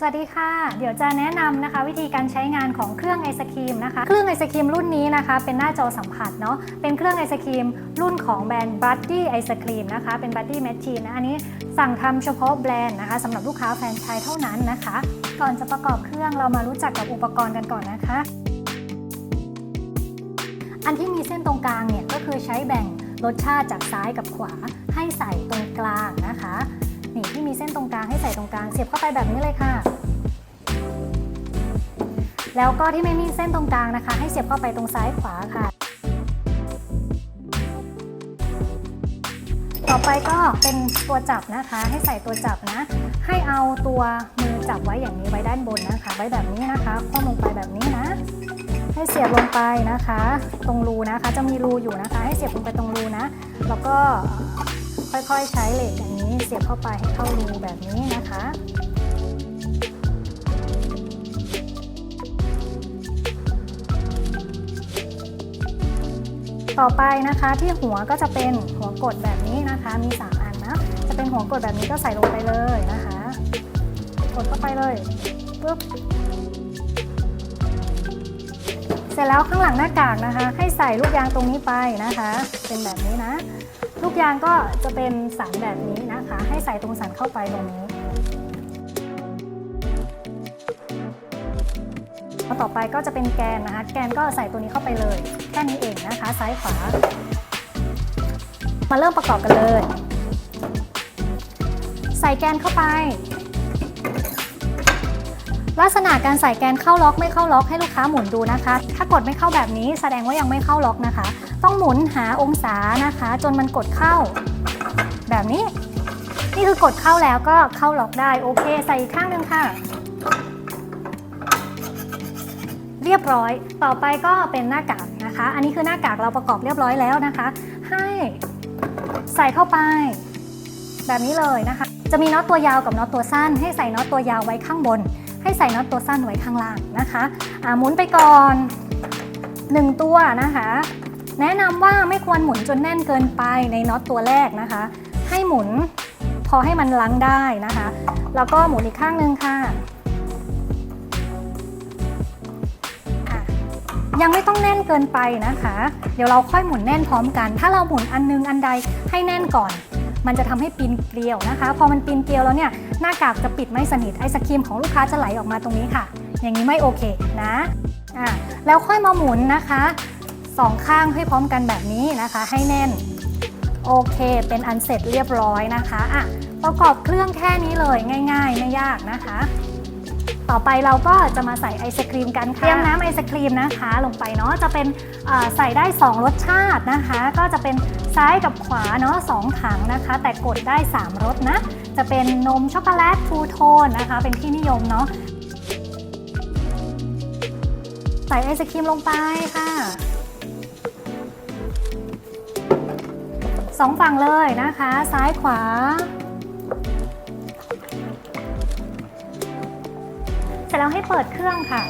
สวัสดีค่ะ เดี๋ยวจะแนะนำนะคะ วิธีการใช้งานของเครื่องไอศครีมนะคะ เครื่องไอศครีมรุ่นนี้นะคะ เป็นหน้าจอสัมผัสเนาะ เป็นเครื่องไอศครีมรุ่นของแบรนด์ Buddy ไอศครีมนะคะ เป็น Buddy Machine นะ อันนี้สั่งทำเฉพาะแบรนด์นะคะสำหรับลูกค้าแฟรนไชส์เท่านั้นนะคะ ก่อนจะประกอบเครื่องเรามารู้จักกับอุปกรณ์กันก่อนนะคะ อันที่มีเส้นตรงกลางเนี่ยก็คือใช้แบ่งรสชาติจากซ้ายกับขวาให้ใส่ตรงกลางนะคะ นี่ที่มีเส้นตรงกลางให้ใส่ตรงกลางเสียบเข้าไปแบบนี้เลยค่ะ แล้วก็ที่ไม่มีเส้นตรงกลางนะคะ ให้เสียบเข้าไปตรงซ้ายขวาค่ะ ต่อไปก็เป็นตัวจับนะคะ ให้ใส่ตัวจับนะ ให้เอาตัวมือจับไว้อย่างนี้ไว้ด้านบนนะคะ ไว้แบบนี้นะคะคว่ำลงไปแบบนี้นะให้เสียบลงไปนะคะ ตรงรูนะคะจะมีรูอยู่นะคะ ให้เสียบลงไปตรงรูนะ แล้วก็ค่อยๆใช้เหล็กอย่าง นี้เสียบเข้าไปให้เข้ารูแบบนี้นะคะต่อไปนะคะที่หัวก็จะเป็นหัวกดแบบนี้นะคะมี 3 อันนะจะเป็นหัวกดแบบนี้ก็ใส่ลงไปเลยนะคะ กดเข้าไปเลยปุ๊บเสร็จแล้วข้างหลังหน้ากากนะคะ ให้ใส่ลูกยางตรงนี้ไปนะคะ เป็นแบบนี้นะ ลูกยางก็จะเป็นสันแบบนี้นะคะ ให้ใส่ตรงสันเข้าไปตรงนี้แล้วต่อไปก็จะเป็นแกนนะคะ แกนก็ใส่ตัวนี้เข้าไปเลย แค่นี้เองนะคะ ซ้ายขวา มาเริ่มประกอบกันเลย ใส่แกนเข้าไป ลักษณะการใส่แกนเข้าล็อกไม่เข้าล็อกให้ลูกค้าหมุนดูนะคะ ถ้ากดไม่เข้าแบบนี้แสดงว่ายังไม่เข้าล็อกนะคะ ต้องหมุนหาองศานะคะ จนมันกดเข้า แบบนี้ นี่คือกดเข้าแล้วก็เข้าล็อกได้โอเค ใส่อีกข้างหนึ่งค่ะ เรียบร้อย ต่อไปก็เป็นหน้ากากนะคะ อันนี้คือหน้ากากเราประกอบเรียบร้อยแล้วนะคะ ให้ใส่เข้าไป แบบนี้เลยนะคะจะมีน็อตตัวยาวกับน็อตตัวสั้น ให้ใส่น็อตตัวยาวไว้ข้างบน ให้ใส่น็อตตัวสั้นไว้ข้างล่างนะคะอ่าหมุนไปก่อน 1 ตัวนะคะ แนะนำว่าไม่ควรหมุนจนแน่นเกินไปในน็อตตัวแรกนะคะ ให้หมุนพอให้มันลังได้นะคะ แล้วก็หมุนอีกข้างหนึ่งค่ะอะยังไม่ต้องแน่นเกินไปนะคะ เดี๋ยวเราค่อยหมุนแน่นพร้อมกัน ถ้าเราหมุนอันนึงอันใดให้แน่นก่อน มันจะทำให้ปีนเกลียวนะคะ พอมันปีนเกลียวแล้วเนี่ย หน้ากากจะปิดไม่สนิทไอศครีมของลูกค้าจะไหลออกมาตรงนี้ค่ะ อย่างนี้ไม่โอเคนะอะแล้วค่อยมาหมุนนะคะสองข้างให้พร้อมกันแบบนี้นะคะ ให้แน่นโอเค เป็นอันเสร็จเรียบร้อยนะคะอะประกอบเครื่องแค่นี้เลยง่ายๆ ไม่ยากนะคะ ต่อไปเราก็จะมาใส่ไอศครีมกันค่ะเตรียมน้ำไอศครีมนะคะลงไปเนาะจะเป็นอ่าใส่ได้ 2 รสชาตินะคะ ก็จะเป็นซ้ายกับขวาเนาะสองถังนะคะ แต่กดได้ 3รสนะ จะเป็นนมช็อกโกแลตทูโทนนะคะ เป็นที่นิยมเนาะใส่ไอศครีมลงไปค่ะสองฝั่งเลยนะคะ ซ้ายขวา เสร็จแล้วให้เปิดเครื่องค่ะ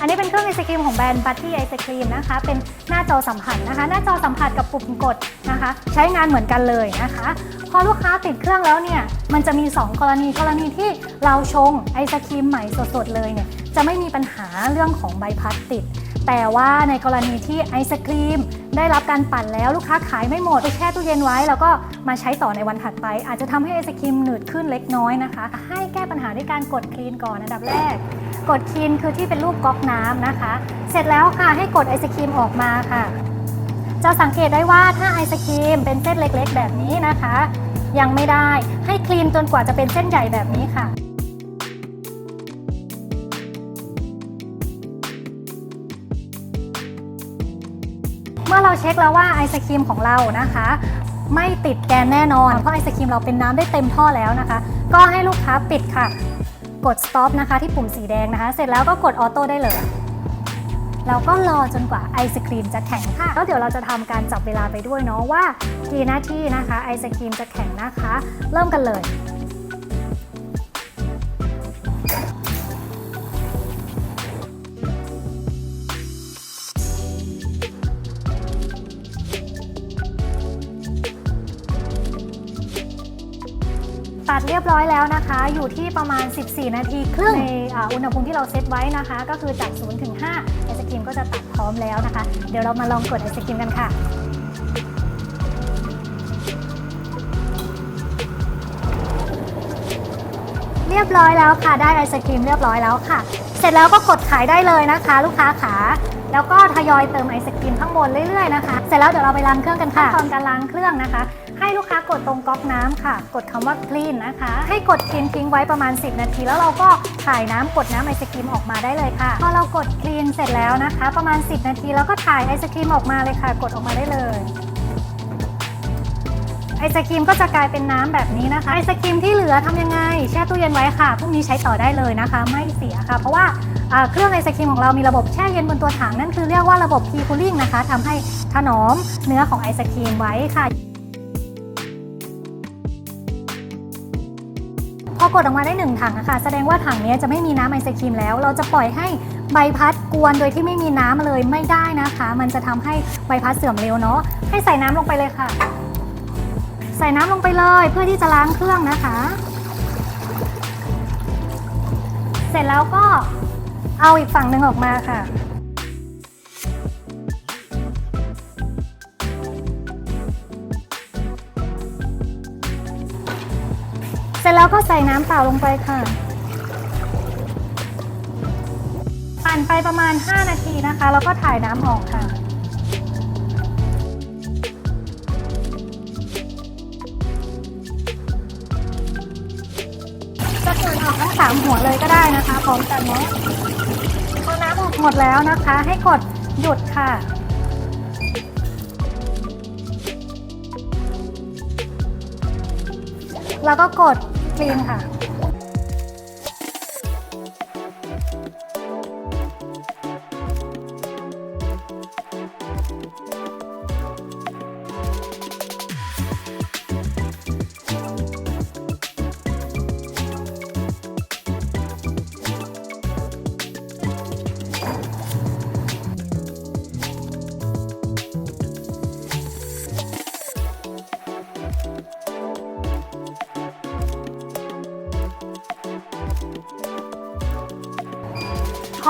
อันนี้เป็นเครื่องไอศครีมของแบรนด์บัตตี้ไอศครีมนะคะ เป็นหน้าจอสัมผัสนะคะ หน้าจอสัมผัสกับปุ่มกดนะคะ ใช้งานเหมือนกันเลยนะคะ พอลูกค้าติดเครื่องแล้วเนี่ย มันจะมี 2 กรณีกรณีที่เราชงไอศครีมใหม่สดๆเลยเนี่ยจะไม่มีปัญหาเรื่องของใบพัดติด แต่ว่าในกรณีที่ไอศครีมได้รับการปั่นแล้วลูกค้าขายไม่หมดไปแช่ตู้เย็นไว้ แล้วก็มาใช้ต่อในวันถัดไป อาจจะทำให้ไอศครีมหนืดขึ้นเล็กน้อยนะคะ ให้แก้ปัญหาด้วยการกดคลีนก่อนอันดับแรก กดคลีนคือที่เป็นรูปก๊อกน้ำนะคะ เสร็จแล้วค่ะให้กดไอศครีมออกมาค่ะ จะสังเกตได้ว่าถ้าไอศครีมเป็นเส้นเล็กๆ แบบนี้นะคะ ยังไม่ได้ให้คลีนจนกว่าจะเป็นเส้นใหญ่แบบนี้ค่ะเมื่อเราเช็คแล้วว่าไอศครีมของเรานะคะ ไม่ติดแกนแน่นอน เพราะไอศครีมเราเป็นน้ำได้เต็มท่อแล้วนะคะ ก็ให้ลูกค้าปิดค่ะ กด stop นะคะ ที่ปุ่มสีแดงนะคะ เสร็จแล้วก็กดออโต้ได้เลย แล้วก็รอจนกว่าไอศครีมจะแข็งค่ะแล้วเดี๋ยวเราจะทำการจับเวลาไปด้วยเนาะว่ากี่นาทีนะคะไอศครีมจะแข็งนะคะ เริ่มกันเลย ยบยบร้อยแล้วนะคะ อยู่ที่ประมาณ 14 นาทีครึ่งในอ่าอุณหภูมิที่เราเซตไว้นะคะ ก็คือจาก0ถึง5ไอศครีมก็จะตัดพร้อมแล้วนะคะ เดี๋ยวเรามาลองกดไอศครีมกันค่ะเรียบร้อยแล้วค่ะได้ไอศครีมเรียบร้อยแล้วค่ะ เสร็จแล้วก็กดขายได้เลยนะคะ ลูกค้าขาแล้วก็ทยอยเติมไอศครีมข้างบนเรื่อยๆนะคะ เสร็จแล้วเดี๋ยวเราไปล้างเครื่องกันค่ะตอนการล้างเครื่องนะคะ ให้ลูกค้ากดตรงก๊อกน้ำค่ะ กดคำว่า clean นะคะ ให้กดทิ้งทิ้งไว้ประมาณ 10 นาที แล้วเราก็ถ่ายน้ำกดน้ำไอศครีมออกมาได้เลยค่ะ พอเรากด clean เสร็จแล้วนะคะ ประมาณ 10 นาทีแล้วก็ถ่ายไอศครีมออกมาเลยค่ะ กดออกมาได้เลยไอศครีมก็จะกลายเป็นน้ำแบบนี้นะคะ ไอศครีมที่เหลือทำยังไง แช่ตู้เย็นไว้ค่ะพรุ่งนี้ใช้ต่อได้เลยนะคะ ไม่เสียค่ะ เพราะว่าเครื่องไอศครีมของเรามีระบบแช่เย็นบนตัวถังนั่นคือเรียกว่าระบบ pre cooling นะคะทำให้ถนอมเนื้อของไอศครีมไว้ค่ะ พอกดออกมาได้หนึ่งถังนะคะแสดงว่าถังนี้จะไม่มีน้ำไอศครีมแล้ว เราจะปล่อยให้ใบพัดกวนโดยที่ไม่มีน้ำเลยไม่ได้นะคะ มันจะทำให้ใบพัดเสื่อมเร็วเนาะให้ใส่น้ำลงไปเลยค่ะ ใส่น้ำลงไปเลยเพื่อที่จะล้างเครื่องนะคะ เสร็จแล้วก็เอาอีกฝั่งหนึ่งออกมาค่ะ ร็จแล้วก็ใส่น้ำเปล่าลงไปค่ะ ปั่นไปประมาณ 5 นาทีนะคะ แล้วก็ถ่ายน้ำออกค่ะ จะเปิดออกทั้งสามหัวเลยก็ได้นะคะพร้อมกันเนาะพอน้ำออกหมดแล้วนะคะ ให้กดหยุดค่ะแล้วก็กด คลีนค่ะ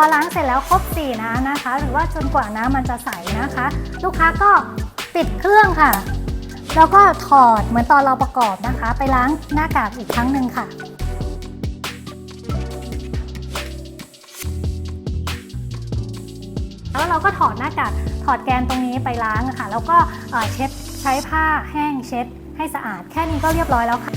อล้างเสร็จแล้วครบ4น้ำนะคะ หรือว่าจนกว่าน้ำมันจะใสนะคะ ลูกค้าก็ปิดเครื่องค่ะ แล้วก็ถอดเหมือนตอนเราประกอบนะคะ ไปล้างหน้ากากอีกครั้งหนึ่งค่ะแล้วเราก็ถอดหน้ากากถอดแกนตรงนี้ไปล้างค่ะ แล้วก็เช็ดใช้ผ้าแห้งเช็ดให้สะอาด แค่นี้ก็เรียบร้อยแล้วค่ะ